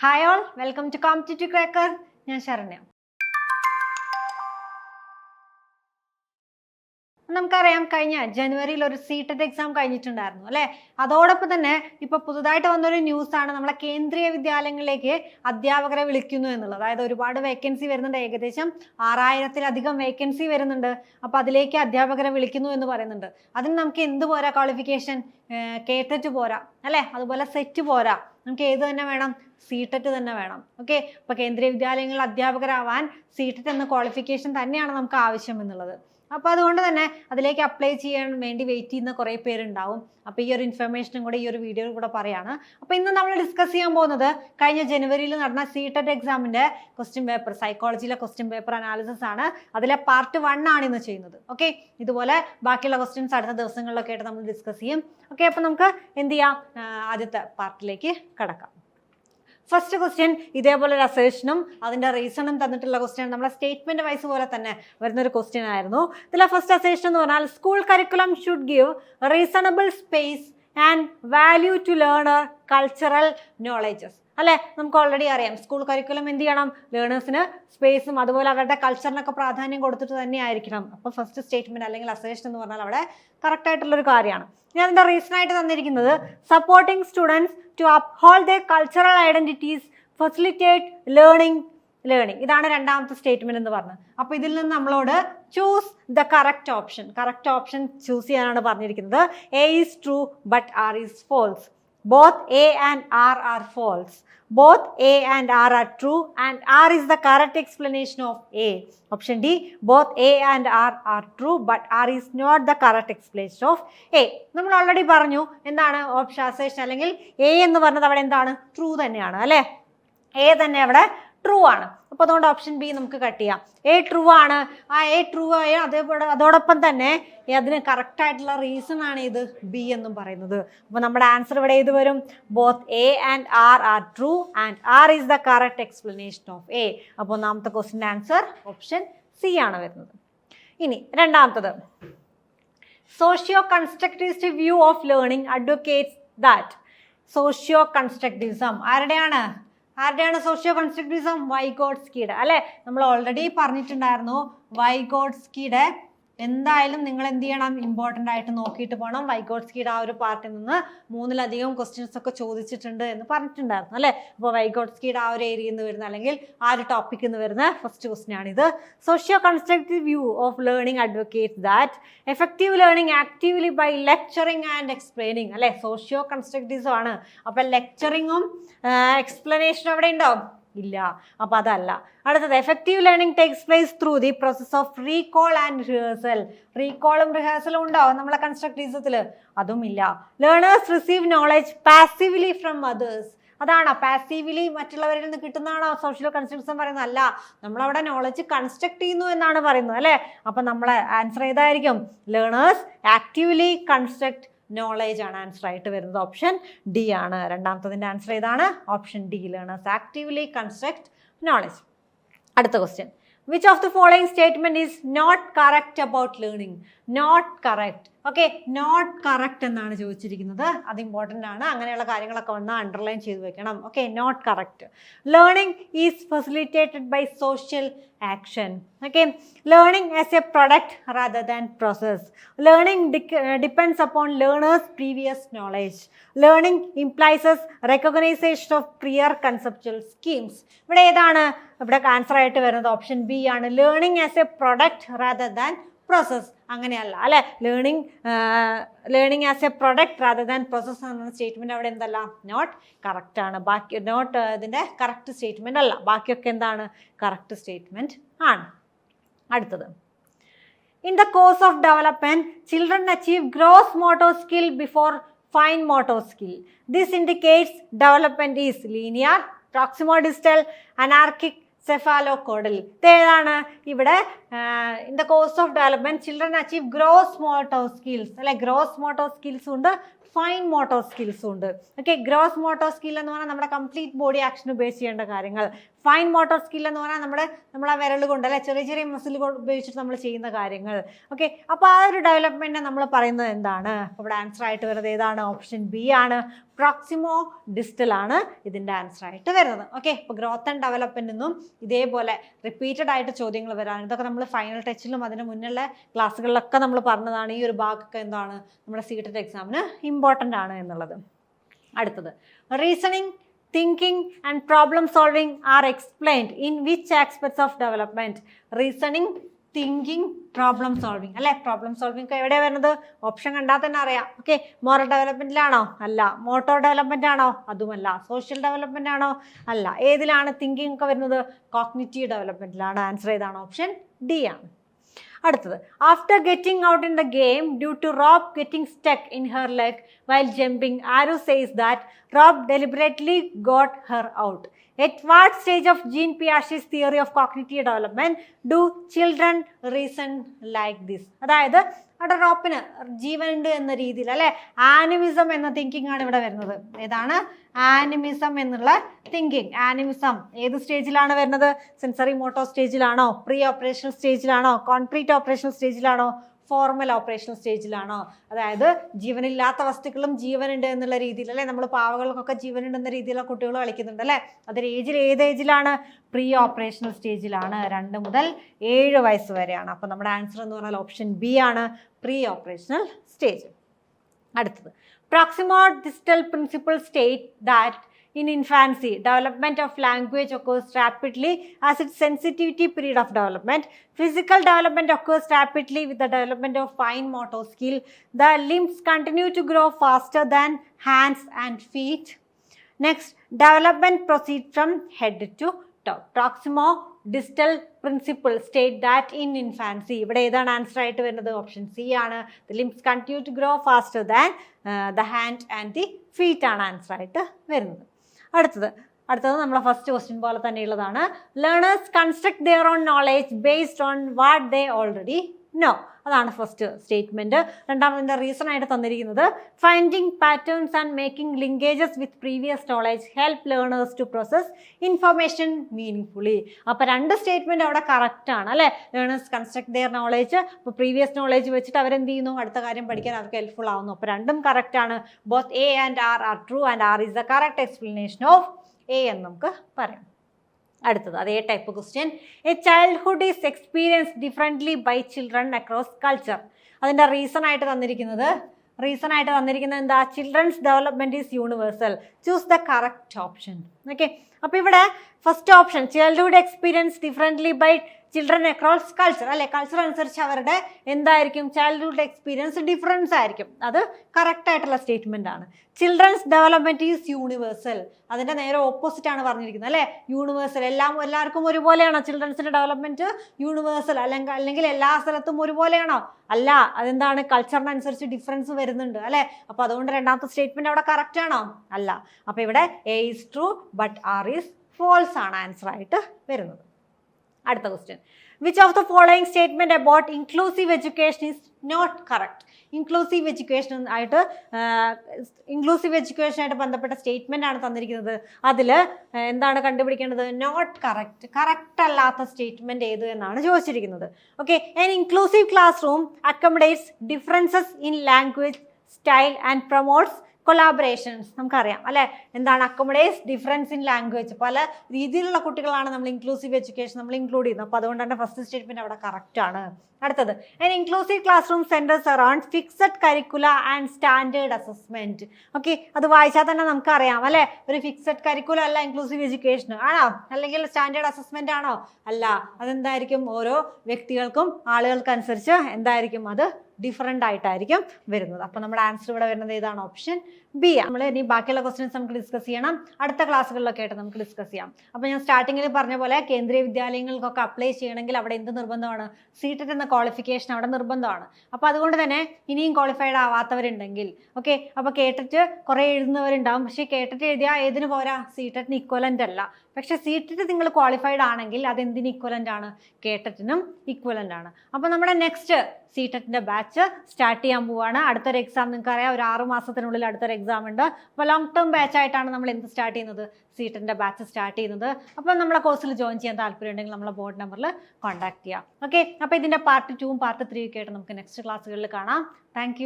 Hi all welcome to competitive cracker ഞാൻ ശരണ്യ. നമുക്കറിയാം കഴിഞ്ഞ ജനുവരിയിൽ ഒരു സീറ്റഡ് എക്സാം കഴിഞ്ഞിട്ടുണ്ടായിരുന്നു അല്ലെ? അതോടൊപ്പം തന്നെ ഇപ്പൊ പുതുതായിട്ട് വന്നൊരു ന്യൂസ് ആണ് നമ്മളെ കേന്ദ്രീയ വിദ്യാലയങ്ങളിലേക്ക് അധ്യാപകരെ വിളിക്കുന്നു എന്നുള്ളത്. അതായത് ഒരുപാട് വേക്കൻസി വരുന്നുണ്ട് ഏകദേശം ആറായിരത്തിലധികം വേക്കൻസി വരുന്നുണ്ട്. അപ്പൊ അതിലേക്ക് അധ്യാപകരെ വിളിക്കുന്നു എന്ന് പറയുന്നുണ്ട്. അതിന് നമുക്ക് എന്ത് പോരാ ക്വാളിഫിക്കേഷൻ കേട്ടറ്റ് പോരാ അല്ലെ? അതുപോലെ സെറ്റ് പോരാ. നമുക്ക് ഏത് തന്നെ വേണം? സീറ്ററ്റ് തന്നെ വേണം. ഓക്കെ അപ്പൊ കേന്ദ്രീയ വിദ്യാലയങ്ങളിൽ അധ്യാപകരാവാൻ സീറ്ററ്റ് എന്ന ക്വാളിഫിക്കേഷൻ തന്നെയാണ് നമുക്ക് ആവശ്യം എന്നുള്ളത്. അപ്പോൾ അതുകൊണ്ട് തന്നെ അതിലേക്ക് അപ്ലൈ ചെയ്യാൻ വേണ്ടി വെയിറ്റ് ചെയ്യുന്ന കുറേ പേരുണ്ടാവും. അപ്പോൾ ഈ ഒരു ഇൻഫർമേഷനും കൂടെ ഈ ഒരു വീഡിയോയിൽ കൂടെ പറയാണ്. അപ്പോൾ ഇന്ന് നമ്മൾ ഡിസ്കസ് ചെയ്യാൻ പോകുന്നത് കഴിഞ്ഞ ജനുവരിയിൽ നടന്ന സി ടെറ്റ് എക്സാമിന്റെ ക്വസ്റ്റ്യൻ പേപ്പർ സൈക്കോളജിയിലെ ക്വസ്റ്റ്യൻ പേപ്പർ അനാലിസിസ് ആണ്. അതിലെ പാർട്ട് വൺ ആണ് ഇന്ന് ചെയ്യുന്നത്. ഓക്കെ ഇതുപോലെ ബാക്കിയുള്ള ക്വസ്റ്റ്യൻസ് അടുത്ത ദിവസങ്ങളിലൊക്കെ ആയിട്ട് നമ്മൾ ഡിസ്കസ് ചെയ്യും. ഓക്കെ അപ്പോൾ നമുക്ക് എന്ത് ചെയ്യാം? ആദ്യത്തെ പാർട്ടിലേക്ക് കടക്കാം. ഫസ്റ്റ് ക്വസ്റ്റ്യൻ ഇതേപോലെ ഒരു അസേഷനും അതിന്റെ റീസണും തന്നിട്ടുള്ള ക്വസ്റ്റ്യൻ നമ്മളെ സ്റ്റേറ്റ്മെന്റ് വൈസ് പോലെ തന്നെ വരുന്നൊരു ക്വസ്റ്റ്യൻ ആയിരുന്നു. ഇതിലെ ഫസ്റ്റ് അസേഷൻ എന്ന് പറഞ്ഞാൽ school curriculum should give reasonable space and value to learner cultural knowledges അല്ലെ? നമുക്ക് ഓൾറെഡി അറിയാം. സ്കൂൾ കരിക്കുലം എന്ത് ചെയ്യണം? ലേണേഴ്സിന് സ്പേസും അതുപോലെ അവരുടെ കൾച്ചറിനൊക്കെ പ്രാധാന്യം കൊടുത്തിട്ട് തന്നെ ആയിരിക്കണം. അപ്പോൾ ഫസ്റ്റ് സ്റ്റേറ്റ്മെന്റ് അല്ലെങ്കിൽ അസേഷൻ എന്ന് പറഞ്ഞാൽ അവിടെ കറക്റ്റ് ആയിട്ടുള്ള ഒരു കാര്യമാണ്. ഞാൻ അതിന്റെ റീസൺ ആയിട്ട് തന്നിരിക്കുന്നത് supporting students to uphold the cultural identities facilitate learning learning ഇതാണ് രണ്ടാമത്തെ സ്റ്റേറ്റ്മെന്റ് എന്ന് പറഞ്ഞത്. അപ്പോൾ ഇതിൽ നിന്ന് നമ്മളോട് choose the correct option correct option choose ചെയ്യാനാണ് പറഞ്ഞിരിക്കുന്നത്. A is true but R is false both A and R are false. Both A and R are true and R is the correct explanation of A. Option D, both A and R are true but R is not the correct explanation of A. നമ്മൾ already പറഞ്ഞു എന്താണ് option assertion അല്ലെങ്കിൽ A എന്ന് പറഞ്ഞത് അവിടെ എന്താണ് true തന്നെയാണ് അല്ലേ എ തന്നെ അവിടെ ട്രൂ ആണ്. അപ്പോൾ അതുകൊണ്ട് ഓപ്ഷൻ ബി നമുക്ക് കട്ട് ചെയ്യാം. എ ട്രൂ ആണ്. ആ എ ട്രൂ ആയ അതേപോലെ അതോടൊപ്പം തന്നെ അതിന് കറക്റ്റ് ആയിട്ടുള്ള റീസൺ ആണ് ഇത് ബി എന്നും പറയുന്നത്. അപ്പോൾ നമ്മുടെ ആൻസർ ഇവിടെ ഏത് വരും? Both A and R are true and R is the correct explanation of A അപ്പോൾ ഒന്നാമത്തെ ക്വസ്റ്റിന്റെ ആൻസർ ഓപ്ഷൻ സി ആണ് വരുന്നത്. ഇനി രണ്ടാമത്തത്. Socio constructive view of learning advocates that socio constructivism ആരുടെയാണ്? ആരുടെയാണ് സോഷ്യോ കൺസ്ട്രക്റ്റിവിസം വൈഗോഡ്സ്കിയുടെ. അല്ലെ? നമ്മൾ ഓൾറെഡി പറഞ്ഞിട്ടുണ്ടായിരുന്നു വൈഗോഡ്സ്കിയുടെ എന്തായാലും നിങ്ങൾ എന്ത് ചെയ്യണം ഇമ്പോർട്ടന്റ് ആയിട്ട് നോക്കിയിട്ട് പോകണം വൈഗോഡ്സ്കിയുടെ ആ ഒരു പാർട്ടിൽ നിന്ന് മൂന്നിലധികം ക്വസ്റ്റ്യൻസ് ഒക്കെ ചോദിച്ചിട്ടുണ്ട് എന്ന് പറഞ്ഞിട്ടുണ്ടായിരുന്നു അല്ലേ? അപ്പോൾ വൈഗോഡ്സ്കിയുടെ ആ ഒരു ഏരിയയിൽ നിന്ന് വരുന്ന അല്ലെങ്കിൽ ആ ഒരു ടോപ്പിക്കിൽ നിന്ന് വരുന്ന first question socio constructive view of learning advocate that effective learning actively by lecturing and explaining അല്ലേ? സോഷ്യോ കൺസ്ട്രക്റ്റീവ്സും ആണ്. അപ്പം ലെക്ചറിങ്ങും എക്സ്പ്ലനേഷനും അവിടെ ഉണ്ടോ? ഇല്ല. അപ്പോൾ അതല്ല. അടുത്തത് effective learning takes place through the process of recall and rehearsal റീകോളും റിഹേഴ്സലും ഉണ്ടോ? നമ്മളെ കൺസ്ട്രക്റ്റീവ്സത്തിൽ അതും ഇല്ല. Learners receive knowledge passively from others അതാണോ? പാസീവ്ലി മറ്റുള്ളവരിൽ നിന്ന് കിട്ടുന്നതാണോ? സോഷ്യൽ കൺസ്ട്രക്ഷൻ പറയുന്നത് അല്ല. നമ്മളവിടെ നോളജ് കൺസ്ട്രക്ട് ചെയ്യുന്നു എന്നാണ് പറയുന്നത് അല്ലേ? അപ്പം നമ്മളെ ആൻസർ ഏതായിരിക്കും? ലേണേഴ്സ് ആക്റ്റീവ്ലി കൺസ്ട്രക്ട് നോളേജ് ആണ് ആൻസർ ആയിട്ട് വരുന്നത്. ഓപ്ഷൻ ഡി ആണ്. രണ്ടാമത്തതിന്റെ ആൻസർ ഏതാണ്? Option D learners actively construct knowledge അടുത്ത question which of the following statement is not correct about learning not correct okay not correct എന്നാണ് ചോദിച്ചിരിക്കുന്നത്. അത് ഇമ്പോർട്ടന്റ് ആണ്. അങ്ങനെയുള്ള കാര്യങ്ങളൊക്കെ വന്ന് അണ്ടർലൈൻ ചെയ്ത് വെക്കണം. Okay not correct learning is facilitated by social action okay learning as a product rather than process learning depends upon learners previous knowledge learning implies recognisation of clear conceptual schemes ഇവിടെ ഏതാണ്? ഇവിടെ answer ആയിട്ട് വരുന്നത് option B ആണ്. Learning as a product rather than process അങ്ങനെയല്ല അല്ലെ? Learning learning as a product rather than process എന്ന statement അവിടെ എന്തല്ല? നോട്ട് കറക്റ്റ് ആണ്. ബാക്കി നോട്ട് ഇതിന്റെ കറക്റ്റ് സ്റ്റേറ്റ്മെന്റ് അല്ല. ബാക്കിയൊക്കെ എന്താണ്? കറക്റ്റ് സ്റ്റേറ്റ്മെന്റ് ആണ്. അടുത്തത്. In the course of development children achieve gross motor skill before fine motor skill this indicates development is linear proximodistal anarchic cephalocaudal caudal ഇതേതാണ് ഇവിടെ in the course of development children achieve gross motor skills അല്ലെ gross motor സ്കിൽസും ഉണ്ട് fine motor സ്കിൽസും ഉണ്ട്. Okay gross motor skill എന്ന് പറഞ്ഞാൽ നമ്മുടെ complete body action ഉപയോഗിച്ച് ചെയ്യേണ്ട കാര്യങ്ങൾ. ഫൈൻ മോട്ടോർ സ്കിൽ എന്ന് പറഞ്ഞാൽ നമ്മുടെ ആ വിരൽ കൊണ്ട് അല്ലെ ചെറിയ ചെറിയ മസിൽ ഉപയോഗിച്ചിട്ട് നമ്മൾ ചെയ്യുന്ന കാര്യങ്ങൾ. ഓക്കെ അപ്പോൾ ആ ഒരു ഡെവലപ്മെന്റ് നമ്മൾ പറയുന്നത് എന്താണ്? ഇവിടെ ആൻസർ ആയിട്ട് വരുന്നത് ഏതാണ്? ഓപ്ഷൻ ബി ആണ്. പ്രോക്സിമോ ഡിസ്റ്റൽ ആണ് ഇതിന്റെ ആൻസർ ആയിട്ട് വരുന്നത്. ഓക്കെ അപ്പോൾ ഗ്രോത്ത് ആൻഡ് ഡെവലപ്മെന്റ് എന്നും ഇതേപോലെ റിപ്പീറ്റഡ് ആയിട്ട് ചോദ്യങ്ങൾ വരാൻ ഇതൊക്കെ നമ്മൾ ഫൈനൽ ടച്ചിലും അതിന് മുന്നിലുള്ള ക്ലാസ്സുകളിലൊക്കെ നമ്മൾ പറഞ്ഞതാണ്. ഈ ഒരു ഭാഗമൊക്കെ എന്താണ്? നമ്മുടെ സീറ്റഡ് എക്സാമിന് ഇമ്പോർട്ടന്റ് ആണ് എന്നുള്ളത്. അടുത്തത്. Reasoning thinking and problem solving are explained in which aspects of development reasoning thinking problem solving അല്ലേ? പ്രോബ്ലം സോൾവിങ് ഒക്കെ എവിടെയാണ് വരുന്നത്? ഓപ്ഷൻ കണ്ടാൽ തന്നെ അറിയാം. ഓക്കെ മോറൽ ഡെവലപ്മെന്റിലാണോ അല്ല. മോട്ടോർ ഡെവലപ്മെന്റ് ആണോ? അതുമല്ല. സോഷ്യൽ ഡെവലപ്മെന്റ് ആണോ? അല്ല. ഏതിലാണ് തിങ്കിങ് ഒക്കെ വരുന്നത്? കോഗ്നിറ്റീവ് ഡെവലപ്മെന്റിലാണ് ആൻസർ ഏതാണ്? ഓപ്ഷൻ ഡി ആണ്. അടുത്തത്. After getting out in the game due to Rob getting stuck in her leg while jumping Aru says that Rob deliberately got her out at what stage of Jean Piaget's theory of cognitive development do children reason like this അതായത് അവിടെ റോപ്പിന് ജീവനുണ്ട് എന്ന രീതിയിൽ അല്ലെ? Animism എന്ന thinking ആണ് ഇവിടെ വരുന്നത്. ഏതാണ്? ആനിമിസം എന്നുള്ള തിങ്കിങ് ആനിമിസം ഏത് സ്റ്റേജിലാണ് വരുന്നത്? സെൻസറി മോട്ടോ സ്റ്റേജിലാണോ പ്രീ ഓപ്പറേഷണൽ സ്റ്റേജിലാണോ കോൺക്രീറ്റ് ഓപ്പറേഷണൽ സ്റ്റേജിലാണോ ഫോർമൽ ഓപ്പറേഷൻ സ്റ്റേജിലാണോ അതായത് ജീവനില്ലാത്ത വസ്തുക്കളും ജീവനുണ്ട് എന്നുള്ള രീതിയിൽ അല്ലേ നമ്മൾ പാവകൾക്കൊക്കെ ജീവനുണ്ട് എന്ന രീതിയിലുള്ള കുട്ടികൾ കളിക്കുന്നുണ്ട് അല്ലേ? അതൊരു ഏജിൽ ഏത് ഏജിലാണ് പ്രീ ഓപ്പറേഷണൽ സ്റ്റേജിലാണ് രണ്ട് മുതൽ ഏഴ് വയസ്സ് വരെയാണ്. അപ്പോൾ നമ്മുടെ ആൻസർ എന്ന് പറഞ്ഞാൽ ഓപ്ഷൻ ബി ആണ് പ്രീ ഓപ്പറേഷണൽ സ്റ്റേജ് അടുത്തത്. Proximodistal principle state that in infancy, development of language occurs rapidly as its sensitivity period of development. Physical development occurs rapidly with the development of fine motor skill. The limbs continue to grow faster than hands and feet. Next, development proceeds from head to toe. Proximo distal principle state that in infancy ഇവിടെ ഏതാണ് answer ആയിട്ട് വരുന്നത് option C ആണ് the limbs continue to grow faster than the hand and the feet ആണ് answer ആയിട്ട് വരുന്നത് അടുത്തത്. അടുത്തത് നമ്മളെ ഫസ്റ്റ് ക്വസ്റ്റ്യൻ പോലെ തന്നെയുള്ളതാണ്. Learners construct their own knowledge based on what they already know അതാണ് ഫസ്റ്റ് സ്റ്റേറ്റ്മെന്റ് രണ്ടാമതിന്റെ റീസൺ ആയിട്ട് തന്നിരിക്കുന്നത്? Finding patterns and making linkages with previous knowledge help learners to process information meaning അപ്പോൾ രണ്ട് സ്റ്റേറ്റ്മെന്റ് അവിടെ correct ആണ് അല്ലേ? ലേണേഴ്സ് കൺസ്ട്രക്ട് ദിയർ നോളേജ് അപ്പോൾ പ്രീവിയസ് നോളേജ് വെച്ചിട്ട് അവരെന്ത് ചെയ്യുന്നു? അടുത്ത കാര്യം പഠിക്കാൻ അവർക്ക് ഹെൽപ്ഫുൾ ആവുന്നു. അപ്പോൾ രണ്ടും കറക്റ്റ് ആണ്. Both A and R are true and R is the correct explanation of A എന്ന് നമുക്ക് പറയാം. അടുത്തത്. അതേ type question A childhood is experience differently by children across culture അതിന്റെ റീസൺ ആയിട്ട് തന്നിരിക്കുന്നത് റീസൺ ആയിട്ട് തന്നിരിക്കുന്നത് എന്താ? Children's development is universal choose the correct option okay അപ്പോൾ ഇവിടെ first option childhood experience differently by children across culture അല്ലെ? Culture അനുസരിച്ച് അവരുടെ എന്തായിരിക്കും? ചൈൽഡ്ഹുഡ് എക്സ്പീരിയൻസ് ഡിഫറൻസ് ആയിരിക്കും. അത് കറക്റ്റ് ആയിട്ടുള്ള സ്റ്റേറ്റ്മെന്റ് ആണ്. ചിൽഡ്രൻസ് ഡെവലപ്മെന്റ് ഈസ് യൂണിവേഴ്സൽ അതിന്റെ നേരെ ഓപ്പോസിറ്റ് ആണ് പറഞ്ഞിരിക്കുന്നത് അല്ലെ? യൂണിവേഴ്സൽ എല്ലാം എല്ലാവർക്കും ഒരുപോലെയാണോ ചിൽഡ്രൻസിന്റെ ഡെവലപ്മെന്റ് യൂണിവേഴ്സൽ അല്ലെങ്കിൽ അല്ലെങ്കിൽ എല്ലാ സ്ഥലത്തും ഒരുപോലെയാണോ? അല്ല അതെന്താണ്? കൾച്ചറിനനുസരിച്ച് ഡിഫറൻസ് വരുന്നുണ്ട് അല്ലെ? അപ്പൊ അതുകൊണ്ട് രണ്ടാമത്തെ സ്റ്റേറ്റ്മെന്റ് അവിടെ കറക്റ്റ് ആണോ? അല്ല. അപ്പൊ ഇവിടെ A is true but R is false ആണ് ആൻസർ ആയിട്ട് വരുന്നത്. അടുത്ത question which of the following statement about inclusive education is not correct inclusive education ആയിട്ട് ഇൻക്ലൂസീവ് എഡ്യൂക്കേഷനായിട്ട് ബന്ധപ്പെട്ട സ്റ്റേറ്റ്മെന്റ് ആണ് തന്നിരിക്കുന്നത്. അതിൽ എന്താണ് കണ്ടുപിടിക്കേണ്ടത്? നോട്ട് കറക്റ്റ് കറക്റ്റ് അല്ലാത്ത സ്റ്റേറ്റ്മെന്റ് ഏത് എന്നാണ് ചോദിച്ചിരിക്കുന്നത്. Okay an inclusive classroom accommodates differences in language style and promotes collaborations നമുക്കറിയാം അല്ലെ? എന്താണ് അക്കോമഡേസ് ഡിഫറൻസ് ഇൻ ലാംഗ്വേജ് പല രീതിയിലുള്ള കുട്ടികളാണ് നമ്മൾ ഇൻക്ലൂസീവ് എഡ്യൂക്കേഷൻ നമ്മൾ ഇൻക്ലൂഡ് ചെയ്യുന്നത്. അപ്പോൾ അതുകൊണ്ട് തന്നെ ഫസ്റ്റ് സ്റ്റേറ്റ്മെന്റ് അവിടെ കറക്റ്റ് ആണ്. അടുത്തത് an inclusive classroom centres around fixed curricula and standard assessment okay അത് വായിച്ചാൽ തന്നെ നമുക്കറിയാം അല്ലെ? ഒരു ഫിക്സഡ് കരിക്കുല അല്ല ഇൻക്ലൂസീവ് എഡ്യൂക്കേഷൻ ആണോ? അല്ലെങ്കിൽ സ്റ്റാൻഡേർഡ് അസസ്മെന്റ് ആണോ? അല്ല. അതെന്തായിരിക്കും? ഓരോ വ്യക്തികൾക്കും ആളുകൾക്കനുസരിച്ച് എന്തായിരിക്കും അത് ഡിഫറെന്റ് ആയിട്ടായിരിക്കും വരുന്നത്. അപ്പോൾ നമ്മുടെ ആൻസർ ഇവിടെ വരുന്നത് ഏതാണ്? ഓപ്ഷൻ ബി നമ്മൾ ഇനി ബാക്കിയുള്ള ക്വസ്റ്റ്യൻസ് നമുക്ക് ഡിസ്കസ് ചെയ്യണം. അടുത്ത ക്ലാസ്സുകളിലൊക്കെ ആയിട്ട് നമുക്ക് ഡിസ്കസ് ചെയ്യാം. അപ്പോൾ ഞാൻ സ്റ്റാർട്ടിങ്ങിൽ പറഞ്ഞ പോലെ കേന്ദ്രീയ വിദ്യാലയങ്ങൾക്കൊക്കെ അപ്ലൈ ചെയ്യണമെങ്കിൽ അവിടെ എന്ത് നിർബന്ധമാണ്? സീറ്റ് എന്ന ക്വാളിഫിക്കേഷൻ അവിടെ നിർബന്ധമാണ്. അപ്പോൾ അതുകൊണ്ട് തന്നെ ഇനിയും ക്വാളിഫൈഡ് ആവാത്തവരുണ്ടെങ്കിൽ ഓക്കെ അപ്പോൾ കേട്ടിട്ട് കുറേ എഴുതുന്നവരുണ്ടാവും. പക്ഷേ കേട്ടിട്ട് എഴുതിയാൽ ഏതിന് പോരാ? സീറ്റഡിന് ഇക്വലന്റ് അല്ല. പക്ഷേ സി ടെറ്റ് നിങ്ങൾ ക്വാളിഫൈഡ് ആണെങ്കിൽ അത് എന്തിന് ഇക്വലന്റ് ആണ്? കേട്ടറ്റിനും ഇക്വലന്റ് ആണ്. അപ്പോൾ നമ്മുടെ നെക്സ്റ്റ് സി ടെറ്റിന്റെ ബാച്ച് സ്റ്റാർട്ട് ചെയ്യാൻ പോവുകയാണ് അടുത്തൊരു എക്സാം നിങ്ങൾക്ക് അറിയാം ഒരു ആറ് മാസത്തിനുള്ളിൽ അടുത്തൊരു എക്സാം ഉണ്ട്. അപ്പോൾ ലോങ് ടേം ബാച്ച് ആയിട്ടാണ് നമ്മൾ എന്ത് സ്റ്റാർട്ട് ചെയ്യുന്നത്? സി ടെറ്റിന്റെ ബാച്ച് സ്റ്റാർട്ട് ചെയ്യുന്നത്. അപ്പോൾ നമ്മളെ കോഴ്സിൽ ജോയിൻ ചെയ്യാൻ താല്പര്യം ഉണ്ടെങ്കിൽ നമ്മളെ ബോർഡ് നമ്പറിൽ കോൺടാക്ട് ചെയ്യാം. ഓക്കെ അപ്പോൾ ഇതിന്റെ പാർട്ട് ടൂവും പാർട്ട് ത്രീ ഒക്കെ ആയിട്ട് നമുക്ക് നെക്സ്റ്റ് ക്ലാസ്സുകളിൽ കാണാം. താങ്ക്